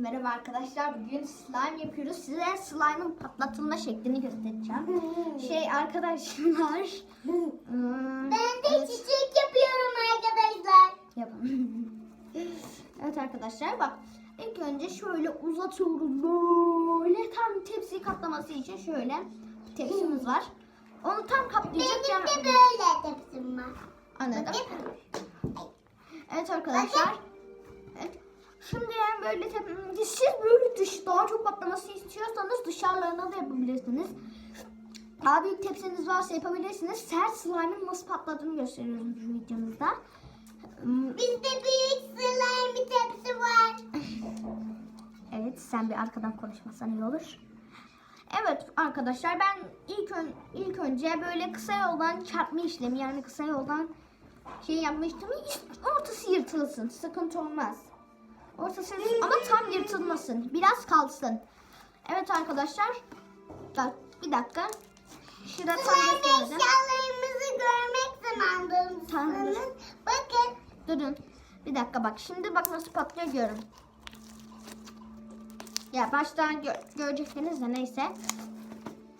Merhaba arkadaşlar. Bugün slime yapıyoruz. Size slime'ın patlatılma şeklini göstereceğim. Şey arkadaşlar. hmm, Ben de evet, çiçek yapıyorum arkadaşlar. yapalım. evet arkadaşlar bak. İlk önce şöyle uzatıyoruz. Böyle tam tepsiyi kaplaması için şöyle tepsimiz var. Onu tam kaplayacak. Benim de böyle tepsim var. Anladım. Evet arkadaşlar. Evet. Böyle tep- siz böyle dış daha çok patlaması istiyorsanız dışarılarına da yapabilirsiniz. Daha büyük tepsiniz varsa yapabilirsiniz. Sert slime'ın nasıl patladığını gösteriyoruz bu videomuzda. Hmm, Bizde büyük slime bir tepsi var. Evet sen bir arkadan konuşmasan iyi olur. Evet arkadaşlar ben ilk ön, ilk önce böyle kısa yoldan çarpma işlemi yani kısa yoldan şey yapmıştım. Ortası yırtılsın. Sıkıntı olmaz. Ortası ama tam yırtılmasın. Biraz kalsın. Evet arkadaşlar. Bak bir dakika. Şurada tam gösterdim. eşyalarımızı görmek Tamam. zamanındasınız. Bakın. Durun. Bir dakika bak. Şimdi bak nasıl patlıyor görün. Ya baştan gö- göreceksiniz de neyse.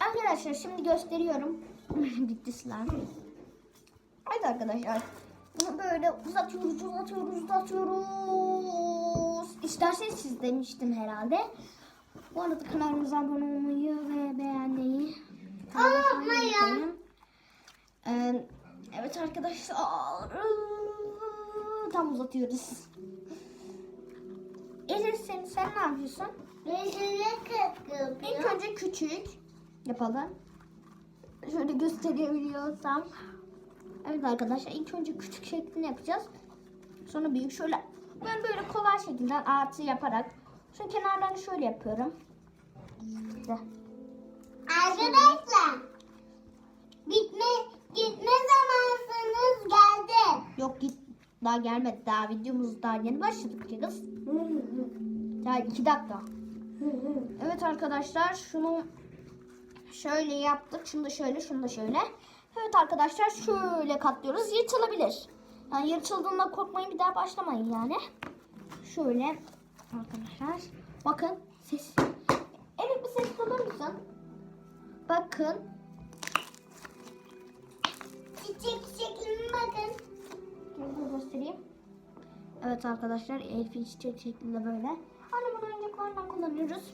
Arkadaşlar şimdi gösteriyorum. Bitti slime. Evet arkadaşlar. Bunu böyle uzatıyoruz, uzatıyoruz, uzatıyoruz. İsterseniz siz demiştim herhalde. Bu arada kanalımıza abone olmayı ve beğenmeyi Unutmayın. Ee, evet arkadaşlar. Tam uzatıyoruz. Elif sen, sen ne yapıyorsun? İlk önce küçük yapalım. Şöyle gösterebiliyorsam. Evet arkadaşlar ilk önce küçük şeklini yapacağız. Sonra büyük şöyle ben böyle kolay şekilde artı yaparak şu kenarlarını şöyle yapıyorum. İşte. Arkadaşlar. Bitme, gitme zamanınız geldi. Yok git daha gelmedi daha videomuz daha yeni başladık kız. Daha iki dakika. Evet arkadaşlar şunu şöyle yaptık. Şunu da şöyle, şunu da şöyle. Evet arkadaşlar şöyle katlıyoruz. Yırtılabilir. Yani yırtıldığında korkmayın bir daha başlamayın yani. Şöyle arkadaşlar. Bakın ses. Evet bir ses alır mısın? Bakın. Çiçek şekline bakın. Şöyle göstereyim. Evet arkadaşlar Elfin çiçek şeklinde böyle. Hani bunu önce korna kullanıyoruz.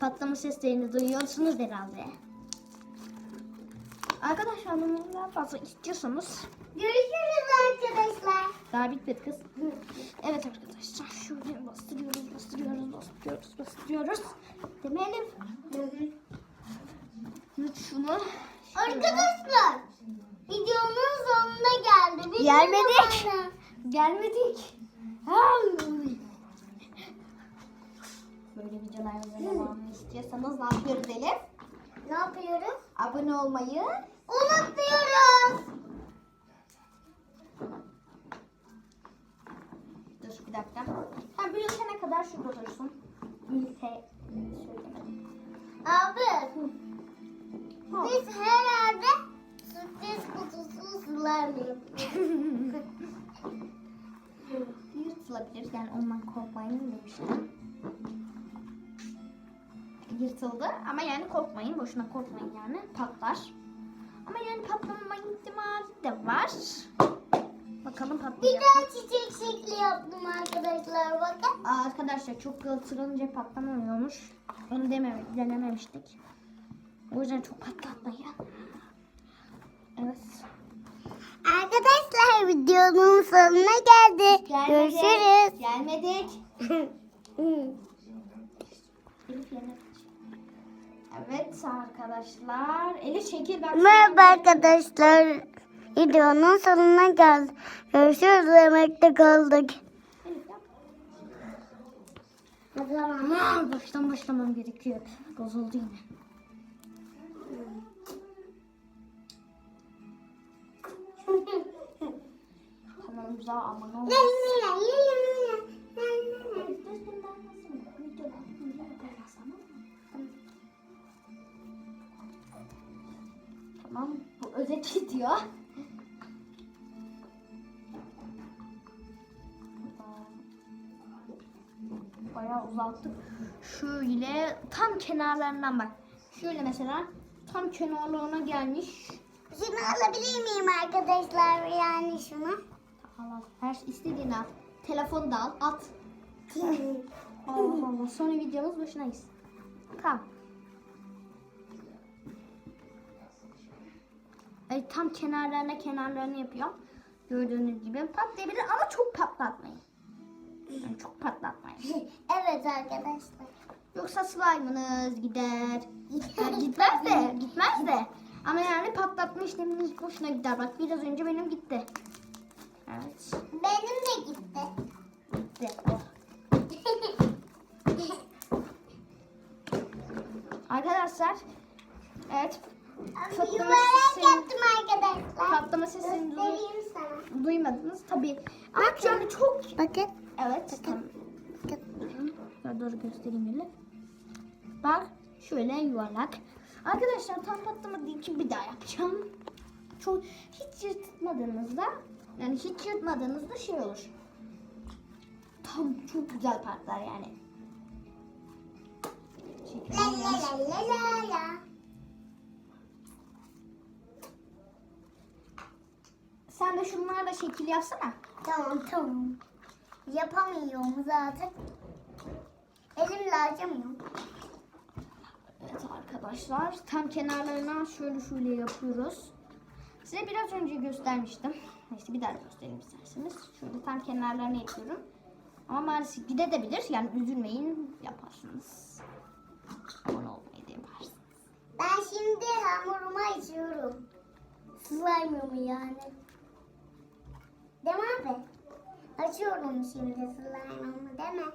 Patlama seslerini duyuyorsunuz herhalde. Arkadaşlar bunu daha fazla istiyorsanız Görüşürüz arkadaşlar. daha bitmedi kız. Evet arkadaşlar şöyle bastırıyoruz bastırıyoruz bastırıyoruz bastırıyoruz. Demeyelim. Evet şunu. Arkadaşlar videonun sonuna geldi. Videonun Gelmedik. Gelmedik. Böyle videolarımızın devamını istiyorsanız ne yapıyoruz Elif? Ne yapıyoruz? Abone olmayı. Unutmuyoruz. Dur bir dakika. Ha büyütene kadar şurada dursun. Büyüte. Söylemedim. Abi Ha. biz herhalde sürpriz kutusu slime yapıyoruz. Yırtılabilir. Yani ondan korkmayın demiştim. Yırtıldı ama yani korkmayın. Boşuna korkmayın yani. Patlar. Ama yani patlamama ihtimali de var. Bakalım Bir patlayacak. daha çiçek şekli yaptım arkadaşlar bakın. Aa, arkadaşlar çok ısırınca patlamıyormuş. Onu deme, denememiştik. O yüzden çok patlatmayın. Evet. Arkadaşlar videonun sonuna geldi. Görüşürüz. Gelmedik. Evet arkadaşlar. Elif çekil bak. Merhaba arkadaşlar. Videonun sonuna geldik. Görüşürüz demekte kaldık. Elif yap. Aa, baştan başlamam gerekiyor. Bozuldu yine. Kanalımıza abone olun. Gidiyor. Bayağı uzattık. Şöyle tam kenarlarından bak. Şöyle mesela tam kenarlarına gelmiş. Şunu alabilir miyim arkadaşlar yani şunu? Al al. Her şey istediğini al. Telefonu da al. At. Allah Allah. Sonra videomuz başına gitsin. Tamam. Ay, tam kenarlarına kenarlarını yapıyorum. Gördüğünüz gibi patlayabilir ama çok patlatmayın. Yani çok patlatmayın. evet arkadaşlar. Yoksa slime'ınız gider. Yani gitmez de, gitmez de. Ama yani patlatma işleminiz boşuna gider. Bak biraz önce benim gitti. Evet. Benim de gitti. Gitti. Oh. Arkadaşlar, evet Patlama sesini- yaptım arkadaşlar. patlama sesini Göstereyim sana. duymadınız tabii. Ama şöyle çok... Bakın. Evet. Tamam. Şöyle doğru göstereyim öyle. Bak şöyle yuvarlak. Arkadaşlar tam patlamadığı için bir daha yapacağım. Çok hiç yırtmadığınızda yani hiç yırtmadığınızda şey olur. Tam çok güzel patlar yani. La la la la la la. De şunlarla şekil yapsana. Tamam tamam. Yapamıyorum zaten. Elimle açamıyorum. Evet arkadaşlar tam kenarlarına şöyle şöyle yapıyoruz. Size biraz önce göstermiştim. Neyse bir daha göstereyim isterseniz. Şöyle tam kenarlarını yapıyorum. Ama maalesef gidebilir. Yani üzülmeyin yaparsınız. Abone olmayı da yaparsınız. Ben şimdi hamurumu açıyorum. Slime'ımı yani. Değil mi abi? Açıyorum şimdi slime'ımı değil mi?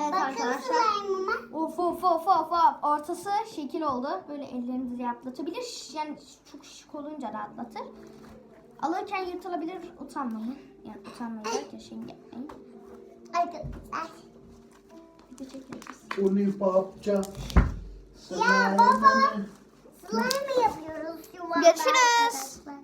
Evet Bakın arkadaşlar. slime'ıma. Of of of of of. Ortası şekil oldu. Böyle ellerinizi rahatlatabilir. Yani çok şık olunca rahatlatır. Alırken yırtılabilir. Utanmayın. Yani utanmayın derken şey yapmayın. Arkadaşlar. Bir de çekeriz. Uni papça. Ya baba. Slime yapıyoruz yuvarlak Görüşürüz. arkadaşlar.